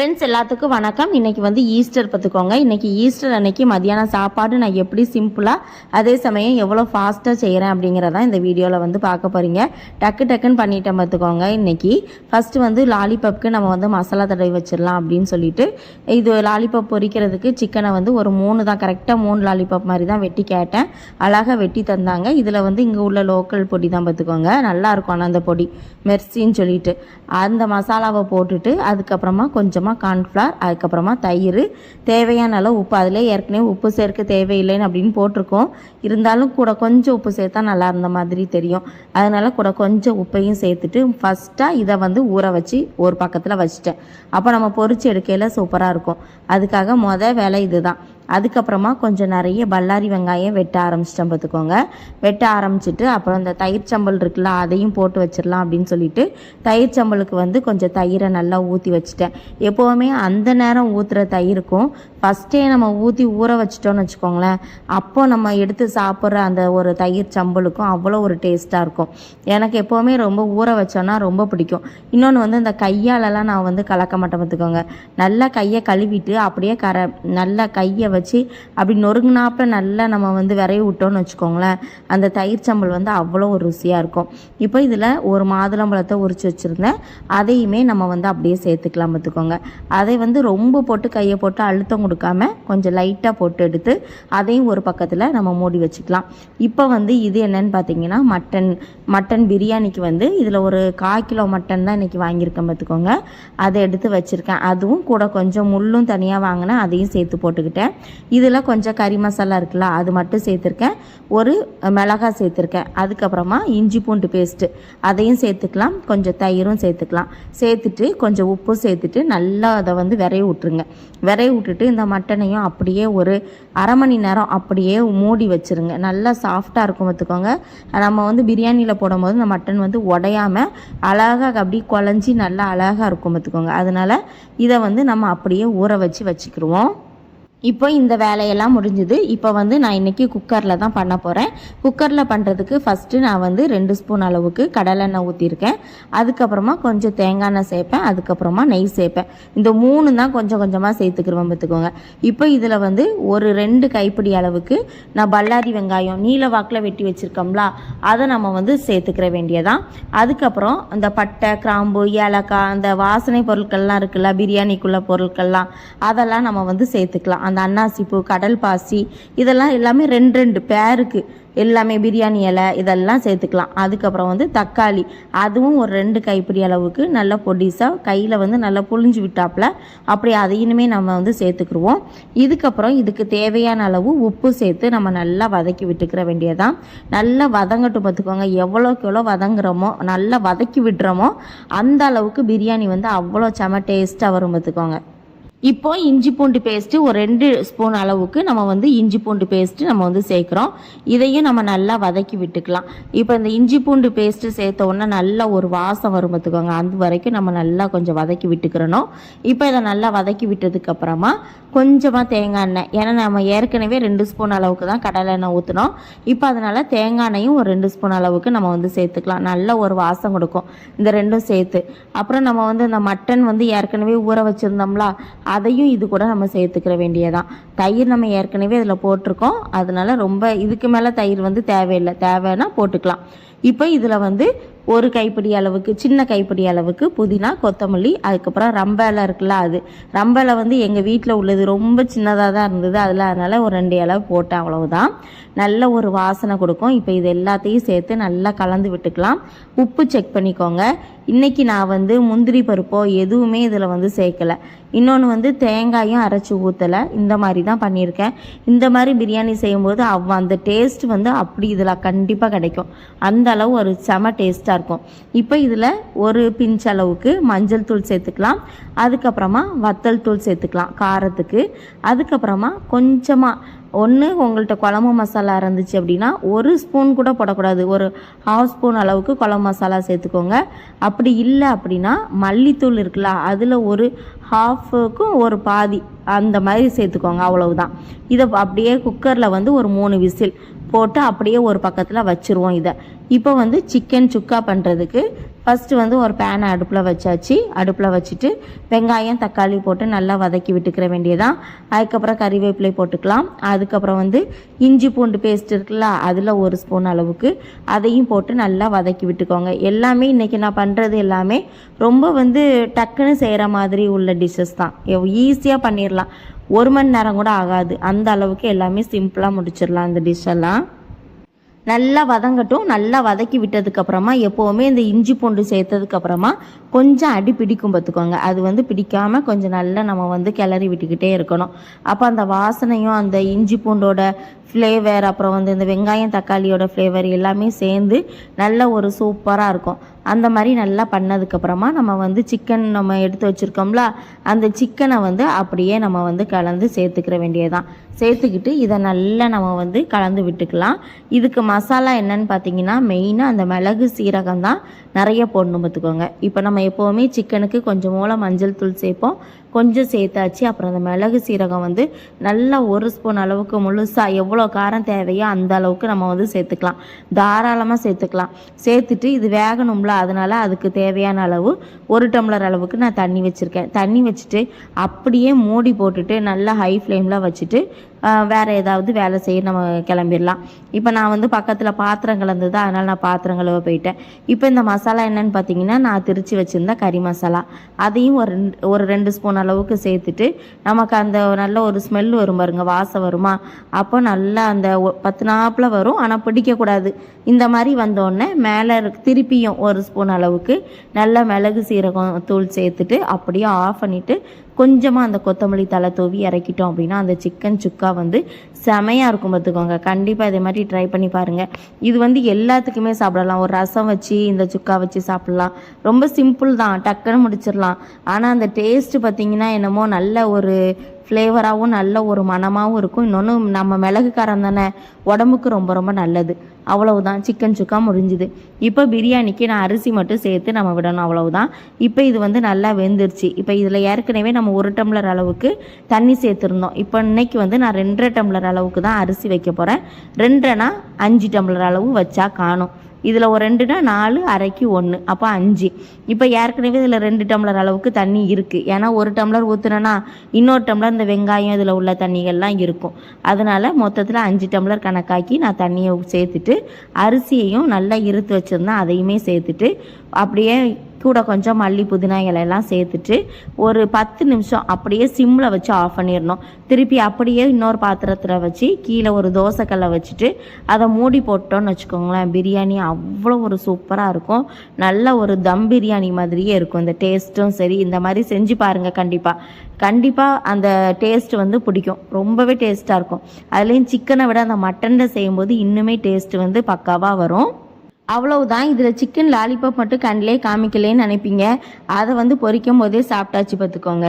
Friends எல்லாத்துக்கும் வணக்கம். இன்னைக்கு வந்து ஈஸ்டர் பார்த்துக்கோங்க. இன்னைக்கு ஈஸ்டர் அன்னைக்கு மதியானம் சாப்பாடு நான் எப்படி சிம்பிளாக அதே சமயம் எவ்வளோ ஃபாஸ்ட்டாக செய்கிறேன் அப்படிங்கிறதான் இந்த வீடியோவில் வந்து பார்க்க போகிறீங்க டக்கு டக்குன்னு பண்ணிட்டேன் பார்த்துக்கோங்க இன்னைக்கு. ஃபஸ்ட்டு வந்து லாலிபப்புக்கு நம்ம வந்து மசாலா தடவி வச்சிடலாம் அப்படின்னு சொல்லிட்டு இது லாலிபப் பொரிக்கிறதுக்கு சிக்கனை வந்து ஒரு மூணு தான் கரெக்டாக மூணு லாலிபப் மாதிரி தான் வெட்டி கேட்டேன். அழகாக வெட்டி தந்தாங்க. இதில் வந்து இங்கே உள்ள லோக்கல் பொடி தான் பார்த்துக்கோங்க. நல்லாயிருக்கும் ஆனால் அந்த பொடி. மெர்சின்னு சொல்லிட்டு. அந்த மசாலாவை போட்டுட்டு அதுக்கப்புறமா கொஞ்சமாக கார்ன்ஃப்ளவர் அதுக்கப்புறமா தயிர். தேவையான அளவு உப்பு அதில் ஏற்கனவே உப்பு சேர்க்க தேவையில்லைன்னு அப்படின்னு போட்டிருக்கோம். இருந்தாலும் கூட கொஞ்சம் உப்பு சேர்த்தா நல்லா இருந்த மாதிரி தெரியும். அதனால கூட கொஞ்சம் உப்பையும் சேர்த்துட்டு ஃபஸ்ட்டாக இதை வந்து ஊற வச்சு ஒரு பக்கத்தில் வச்சுட்டேன். அப்போ நம்ம பொறிச்சு எடுக்கையில் சூப்பராக இருக்கும். அதுக்காக மொதல் வேலை இதுதான். அதுக்கப்புறமா கொஞ்சம் நிறைய பல்லாரி வெங்காயம் வெட்ட ஆரம்பிச்சிட்டேன் பார்த்துக்கோங்க. வெட்ட ஆரம்பிச்சிட்டு அப்புறம் இந்த தயிர் சம்பல் இருக்குல்ல அதையும் போட்டு வச்சிடலாம் அப்படின்னு சொல்லிட்டு தயிர் சம்பலுக்கு வந்து கொஞ்சம் தயிரை நல்லா ஊற்றி வச்சுட்டேன். எப்போவுமே அந்த நேரம் ஊற்றுற தயிருக்கும். ஃபஸ்ட்டே நம்ம ஊற்றி ஊற வச்சிட்டோம்னு வச்சுக்கோங்களேன். அப்போ நம்ம எடுத்து சாப்பிட்ற அந்த ஒரு தயிர் சம்பலுக்கும் அவ்வளோ ஒரு டேஸ்ட்டாக இருக்கும். எனக்கு எப்போவுமே ரொம்ப ஊற வச்சோன்னா ரொம்ப பிடிக்கும். இன்னொன்று வந்து இந்த கையாலலாம் நான் வந்து கலக்க மாட்டேன் பார்த்துக்கோங்க. நல்லா கையை கழுவிட்டு அப்படியே கர நல்லா கையை வச்சு அப்படி நொறுங்கினாப்ப நல்லா நம்ம வந்து விரைய விட்டோம்னு வச்சுக்கோங்களேன். அந்த தயிர் சம்பல் வந்து அவ்வளோ ஒரு ருசியாக இருக்கும். இப்போ இதில் ஒரு மாதுளம்பழத்தை உரிச்சு வச்சுருந்தேன். அதையுமே நம்ம வந்து அப்படியே சேர்த்துக்கலாம் பார்த்துக்கோங்க. அதை வந்து ரொம்ப போட்டு கையை போட்டு அழுத்தம் கொடுக்காம கொஞ்சம் லைட்டாக போட்டு எடுத்து அதையும் ஒரு பக்கத்தில் நம்ம மூடி வச்சுக்கலாம். இப்போ வந்து இது என்னன்னு பார்த்தீங்கன்னா மட்டன் மட்டன் பிரியாணிக்கு வந்து இதில் ஒரு கால் கிலோ மட்டன் தான் இன்றைக்கி வாங்கியிருக்கேன் பார்த்துக்கோங்க. அதை எடுத்து வச்சுருக்கேன். அதுவும் கூட கொஞ்சம் முள்ளும் தனியாக வாங்கினேன். அதையும் சேர்த்து போட்டுக்கிட்டேன். இதில் கொஞ்சம் கறி மசாலா இருக்குல்ல அது மட்டும் சேர்த்துருக்கேன். ஒரு மிளகாய் சேர்த்துருக்கேன். அதுக்கப்புறமா இஞ்சி பூண்டு பேஸ்ட்டு அதையும் சேர்த்துக்கலாம். கொஞ்சம் தயிரும் சேர்த்துக்கலாம். சேர்த்துட்டு கொஞ்சம் உப்பும் சேர்த்துட்டு நல்லா அதை வந்து விரைய விட்ருங்க விரைய விட்டுட்டு இந்த மட்டனையும் அப்படியே ஒரு அரை மணி நேரம் அப்படியே மூடி வச்சுருங்க. நல்லா சாஃப்டாக இருக்கும் பார்த்துக்கோங்க. நம்ம வந்து பிரியாணியில் போடும்போது இந்த மட்டன் வந்து உடையாம அழகாக அப்படி குழஞ்சி நல்லா அழகாக இருக்கும் பார்த்துக்கோங்க. அதனால் இதை வந்து நம்ம அப்படியே ஊற வச்சு வச்சுக்கிருவோம். இப்போ இந்த வேலையெல்லாம் முடிஞ்சுது. இப்போ வந்து நான் இன்றைக்கி குக்கரில் தான் பண்ண போகிறேன் குக்கரில் பண்ணுறதுக்கு ஃபஸ்ட்டு நான் வந்து ரெண்டு ஸ்பூன் அளவுக்கு கடலெண்ணெய் ஊற்றிருக்கேன் அதுக்கப்புறமா கொஞ்சம் தேங்காய் எண்ணெய் சேர்ப்பேன். அதுக்கப்புறமா நெய் சேர்ப்பேன். இந்த மூணு தான் கொஞ்சம் கொஞ்சமாக சேர்த்துக்கிறோம் பார்த்துக்கோங்க இப்போ இதில் வந்து ஒரு ரெண்டு கைப்பிடி அளவுக்கு நான் பல்லாரி வெங்காயம் நீல வாக்கில் வெட்டி வச்சுருக்கோம்ல அதை நம்ம வந்து சேர்த்துக்கிற வேண்டியதான் அதுக்கப்புறம் அந்த பட்டை கிராம்பு ஏலக்காய் அந்த வாசனை பொருட்கள்லாம் இருக்குல்ல பிரியாணிக்குள்ள பொருட்கள்லாம் அதெல்லாம் நம்ம வந்து சேர்த்துக்கலாம். அந்த அன்னாசிப்பூ கடல் பாசி இதெல்லாம் எல்லாமே ரெண்டு ரெண்டு பேருக்கு எல்லாமே பிரியாணி இலை இதெல்லாம் சேர்த்துக்கலாம். அதுக்கப்புறம் வந்து தக்காளி. அதுவும் ஒரு ரெண்டு கைப்பிடி அளவுக்கு நல்லா பொடிசாக கையில் வந்து நல்லா புழிஞ்சு விட்டாப்புல அப்படி அதையுமே நம்ம வந்து சேர்த்துக்குருவோம். இதுக்கப்புறம் இதுக்கு தேவையான அளவு உப்பு சேர்த்து நம்ம நல்லா வதக்கி விட்டுக்கிற வேண்டியதான் நல்லா வதங்கட்டும் பார்த்துக்கோங்க. எவ்வளோக்கு எவ்வளோ வதங்குறோமோ நல்லா வதக்கி விடுறோமோ அந்த அளவுக்கு பிரியாணி வந்து அவ்வளோ செம டேஸ்ட்டாக வரும் பார்த்துக்கோங்க. இப்போ இஞ்சி பூண்டு பேஸ்ட்டு ஒரு ரெண்டு ஸ்பூன் அளவுக்கு நம்ம வந்து இஞ்சி பூண்டு பேஸ்ட்டு நம்ம வந்து சேர்க்குறோம். இதையும் நம்ம நல்லா வதக்கி விட்டுக்கலாம். இப்போ இந்த இஞ்சி பூண்டு பேஸ்ட்டு சேர்த்த உடனே நல்லா ஒரு வாசம் வரும் பார்த்துக்கோங்க. அந்த வரைக்கும் நம்ம நல்லா கொஞ்சம் வதக்கி விட்டுக்கிறணும். இப்போ இதை நல்லா வதக்கி விட்டதுக்கப்புறமா கொஞ்சமாக தேங்காய் எண்ணெய். ஏன்னா நம்ம ஏற்கனவே ரெண்டு ஸ்பூன் அளவுக்கு தான் கடலை எண்ணெய் ஊற்றினோம் இப்போ அதனால் தேங்காய் எண்ணெயும் ஒரு ரெண்டு ஸ்பூன் அளவுக்கு நம்ம வந்து சேர்த்துக்கலாம். நல்ல ஒரு வாசம் கொடுக்கும். இந்த ரெண்டும் சேர்த்து. அப்புறம் நம்ம வந்து இந்த மட்டன் வந்து ஏற்கனவே ஊற வச்சுருந்தோம்ல அதையும் இது கூட நம்ம சேர்த்துக்கிற வேண்டியதான் தயிர் நம்ம ஏற்கனவே இதில் போட்டிருக்கோம். அதனால ரொம்ப இதுக்கு மேலே தயிர் வந்து தேவையில்லை. தேவைன்னா போட்டுக்கலாம். இப்போ இதில் வந்து ஒரு கைப்பிடி அளவுக்கு சின்ன கைப்பிடி அளவுக்கு புதினா கொத்தமல்லி அதுக்கப்புறம் ரம்பலை இருக்குல்ல அது. ரம்பலை வந்து எங்கள் வீட்டில் உள்ளது ரொம்ப சின்னதாக தான் இருந்தது. அதில் அதனால் ஒரு ரெண்டு இலை போட்டேன் அவ்வளவுதான். நல்ல ஒரு வாசனை கொடுக்கும். இப்போ இது எல்லாத்தையும் சேர்த்து நல்லா கலந்து விட்டுக்கலாம். உப்பு செக் பண்ணிக்கோங்க. இன்றைக்கி நான் வந்து முந்திரி பருப்போ எதுவுமே இதில் வந்து சேர்க்கலை. இன்னொன்று வந்து தேங்காயும் அரைச்சி ஊற்றலை இந்த மாதிரி தான் பண்ணியிருக்கேன். இந்த மாதிரி பிரியாணி செய்யும்போது அவ் அந்த டேஸ்ட் வந்து அப்படி இதில் கண்டிப்பாக கிடைக்கும். அந்த அளவு ஒரு செம டேஸ்ட்டாக இருக்கும். இப்போ இதில் ஒரு பிஞ்ச் அளவுக்கு மஞ்சள் தூள் சேர்த்துக்கலாம். அதுக்கப்புறமா வத்தல் தூள் சேர்த்துக்கலாம் காரத்துக்கு. அதுக்கப்புறமா கொஞ்சமாக ஒன்று உங்கள்கிட்ட குழம்பு மசாலா இருந்துச்சு அப்படின்னா ஒரு ஸ்பூன் கூட போடக்கூடாது. ஒரு ஹாஃப் ஸ்பூன் அளவுக்கு குழம்பு மசாலா சேர்த்துக்கோங்க. அப்படி இல்லை அப்படின்னா மல்லித்தூள் இருக்குல்ல அதில் ஒரு ஹாஃபுக்கும் ஒரு பாதி அந்த மாதிரி சேர்த்துக்கோங்க அவ்வளவுதான். இதை அப்படியே குக்கரில் வந்து ஒரு மூணு விசில் போட்டு அப்படியே ஒரு பக்கத்தில் வச்சுருவோம் இதை. இப்போ வந்து சிக்கன் சுக்கா பண்ணுறதுக்கு ஃபஸ்ட்டு வந்து ஒரு பேனை அடுப்பில் வச்சாச்சு. அடுப்பில் வச்சுட்டு வெங்காயம் தக்காளி போட்டு நல்லா வதக்கி விட்டுக்கிற வேண்டியதான் அதுக்கப்புறம் கறிவேப்பிலை போட்டுக்கலாம். அதுக்கப்புறம் வந்து இஞ்சி பூண்டு பேஸ்ட் இருக்குல்ல அதில் ஒரு ஸ்பூன் அளவுக்கு அதையும் போட்டு நல்லா வதக்கி விட்டுக்கோங்க. எல்லாமே இன்றைக்கி நான் பண்ணுறது எல்லாமே ரொம்ப வந்து டக்குன்னு செய்கிற மாதிரி உள்ள டிஷ்ஷஸ் தான். ஈஸியாக பண்ணிடலாம் ஒரு மணி நேரம் கூட ஆகாது. அந்த அளவுக்கு எல்லாமே சிம்பிளாக முடிச்சிடலாம் இந்த டிஷ்ஷெல்லாம் நல்லா வதங்கட்டும். நல்லா வதக்கி விட்டதுக்கப்புறமா எப்போவுமே இந்த இஞ்சி பூண்டு சேர்த்ததுக்கப்புறமா கொஞ்சம் அடி பிடிக்கும் பார்த்துக்கோங்க. அது வந்து பிடிக்காமல் கொஞ்சம் நல்லா நம்ம வந்து கிளறி விட்டுக்கிட்டே இருக்கணும். அப்போ அந்த வாசனையும் அந்த இஞ்சி பூண்டோட ஃப்ளேவர் அப்புறம் வந்து இந்த வெங்காயம் தக்காளியோட ஃப்ளேவர் எல்லாமே சேர்ந்து நல்ல ஒரு சூப்பராக இருக்கும். அந்த மாதிரி நல்லா பண்ணதுக்கப்புறமா நம்ம வந்து சிக்கன் நம்ம எடுத்து வச்சுருக்கோம்ல அந்த சிக்கனை வந்து அப்படியே நம்ம வந்து கலந்து சேர்த்துக்கிற வேண்டியதுதான். சேர்த்துக்கிட்டு இதை நல்லா நம்ம வந்து கலந்து விட்டுக்கலாம். இதுக்கு மசாலா என்னன்னு பார்த்தீங்கன்னா மெயினாக அந்த மிளகு சீரகம் தான் நிறைய போடணும் பார்த்துக்கோங்க இப்போ நம்ம எப்போவுமே சிக்கனுக்கு கொஞ்சம் மூல மஞ்சள் தூள் சேர்ப்போம். கொஞ்சம் சேர்த்தாச்சு. அப்புறம் அந்த மிளகு சீரகம் வந்து நல்லா ஒரு ஸ்பூன் அளவுக்கு முழுசாக எவ்வளோ காரம் தேவையோ அந்த அளவுக்கு நம்ம வந்து சேர்த்துக்கலாம். தாராளமாக சேர்த்துக்கலாம். சேர்த்துட்டு இது வேகணும்ல அதனால அதுக்கு தேவையான அளவு ஒரு டம்ளர் அளவுக்கு நான் தண்ணி வச்சுருக்கேன். தண்ணி வச்சுட்டு அப்படியே மூடி போட்டுட்டு நல்லா ஹை ஃப்ளேமில் வச்சுட்டு வேறு ஏதாவது வேலை செய்ய நம்ம கிளம்பிடலாம். இப்போ நான் வந்து பக்கத்தில் பாத்திரம் கலந்தது அதனால் நான் பாத்திரம் கழுவ போயிட்டேன். இப்போ இந்த மசாலா என்னன்னு பார்த்தீங்கன்னா நான் திருச்சி வச்சுருந்த கறி மசாலா. அதையும் ஒரு ரெண்டு ஒரு ரெண்டு ஸ்பூன் அளவுக்கு சேர்த்துட்டு நமக்கு அந்த நல்ல ஒரு ஸ்மெல் வரும் பாருங்க வாசம் வருமா? அப்போ நல்லா அந்த ஒ- பத்து நாப்பில் வரும் ஆனால் பிடிக்கக்கூடாது இந்த மாதிரி வந்தோடனே மேலே திருப்பியும் ஒரு ஸ்பூன் அளவுக்கு நல்ல மிளகு சீரகம் தூள் சேர்த்துட்டு அப்படியே ஆஃப் பண்ணிவிட்டு கொஞ்சமாக அந்த கொத்தமல்லி தலை தூவி இறக்கிட்டோம் அப்படின்னா அந்த சிக்கன் சுக்கா வந்து செமையாக இருக்கும் பார்த்துக்கோங்க. கண்டிப்பாக இதே மாதிரி ட்ரை பண்ணி பாருங்கள் இது வந்து எல்லாத்துக்குமே சாப்பிடலாம். ஒரு ரசம் வச்சு இந்த சுக்கா வச்சு சாப்பிட்லாம். ரொம்ப சிம்பிள் தான். டக்குன்னு முடிச்சிடலாம். ஆனால் அந்த டேஸ்ட்டு பார்த்தீங்கன்னா என்னமோ நல்ல ஒரு ஃப்ளேவராகவும் நல்ல ஒரு மணமாகவும் இருக்கும். இன்னொன்று நம்ம மிளகு காரம் தானே உடம்புக்கு ரொம்ப ரொம்ப நல்லது. அவ்வளவுதான் சிக்கன் சுக்கா முடிஞ்சுது. இப்போ பிரியாணிக்கு நான் அரிசி மட்டும் சேர்த்து நம்ம விடணும் அவ்வளவுதான். இப்போ இது வந்து நல்லா வெந்துருச்சு. இப்போ இதில் ஏற்கனவே நம்ம ஒரு டம்ளர் அளவுக்கு தண்ணி சேர்த்துருந்தோம். இப்போ இன்னைக்கு வந்து நான் ரெண்டரை டம்ளர் அளவுக்கு தான் அரிசி வைக்க போகிறேன் ரெண்டரைனா அஞ்சு டம்ளர் அளவு வச்சா காணும். இதில் ஒரு ரெண்டுனா நாலு அரைக்கு ஒன்று அப்போ அஞ்சு. இப்போ ஏற்கனவே இதில் ரெண்டு டம்ளர் அளவுக்கு தண்ணி இருக்குது ஏன்னா ஒரு டம்ளர் ஊற்றுனேன்னா இன்னொரு டம்ளர் இந்த வெங்காயம் இதில் உள்ள தண்ணிகள்லாம் இருக்கும். அதனால் மொத்தத்தில் அஞ்சு டம்ளர் கணக்காக்கி நான் தண்ணியை சேர்த்துட்டு அரிசியையும் நல்லா இருத்து வச்சுருந்தேன் அதையுமே சேர்த்துட்டு அப்படியே கூட கொஞ்சம் மல்லி புதினா இலையெல்லாம் சேர்த்துட்டு ஒரு பத்து நிமிஷம் அப்படியே சிம்மில் வச்சு ஆஃப் பண்ணிடணும். திருப்பி அப்படியே இன்னொரு பாத்திரத்தில் வச்சு கீழே ஒரு தோசைக்கல்லை வச்சுட்டு அதை மூடி போட்டோன்னு வச்சுக்கோங்களேன். பிரியாணி அவ்வளோ ஒரு சூப்பராக இருக்கும். நல்ல ஒரு தம் பிரியாணி மாதிரியே இருக்கும். இந்த டேஸ்ட்டும் சரி இந்த மாதிரி செஞ்சு பாருங்கள் கண்டிப்பாக கண்டிப்பாக அந்த டேஸ்ட் வந்து பிடிக்கும். ரொம்பவே டேஸ்ட்டாக இருக்கும். அதுலேயும் சிக்கனை விட அந்த மட்டனில் செய்யும்போது இன்னுமே டேஸ்ட் வந்து பக்காவாக வரும். அவ்வளவுதான். இதில் சிக்கன் லாலிபாப் மட்டும் கண்ணிலே காமிக்கலேன்னு நினைப்பீங்க. அதை வந்து பொரிக்கும் போதே சாப்பிட்டாச்சு பார்த்துக்கோங்க.